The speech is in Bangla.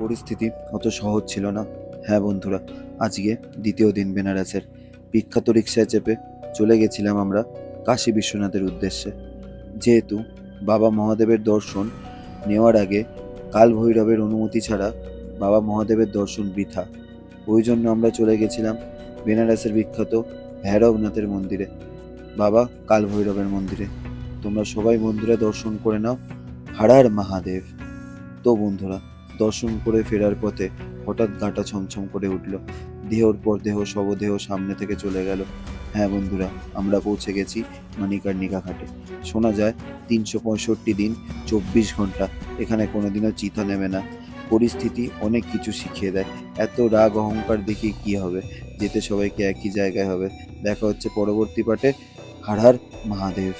পরিস্থিতি অত সহজ ছিল না। হ্যাঁ বন্ধুরা, আজকে দ্বিতীয় দিন বেনারসের বিখ্যাত রিক্সায় চেপে চলে গেছিলাম আমরা কাশী বিশ্বনাথের উদ্দেশ্যে। যেহেতু বাবা মহাদেবের দর্শন নেওয়ার আগে কাল ভৈরবের অনুমতি ছাড়া বাবা মহাদেবের দর্শন বৃথা, ওই জন্য আমরা চলে গেছিলাম বেনারসের বিখ্যাত ভৈরবনাথের মন্দিরে, বাবা কাল ভৈরবের মন্দিরে। তোমরা সবাই বন্ধুরা দর্শন করে নাও, হারার মহাদেব। তো বন্ধুরা দর্শন করে ফেরার পথে হঠাৎ গাটা ছমছম করে উঠল। দেহর পর দেহ, শবদেহ সামনে থেকে চলে গেল। হ্যাঁ বন্ধুরা, আমরা পৌঁছে গেছি মণিকর্ণিকা ঘাটে। শোনা যায়, তিনশো পঁয়ষট্টি দিন, চব্বিশ ঘণ্টা এখানে কোনোদিনও চিতা নেমে না। পরিস্থিতি অনেক কিছু শিখিয়ে দেয়। এত রাগ, অহংকার দেখিয়ে কি হবে? যেতে সবাইকে একই জায়গায় হবে। দেখা হচ্ছে পরবর্তী পাঠে। হাড়ার মহাদেব।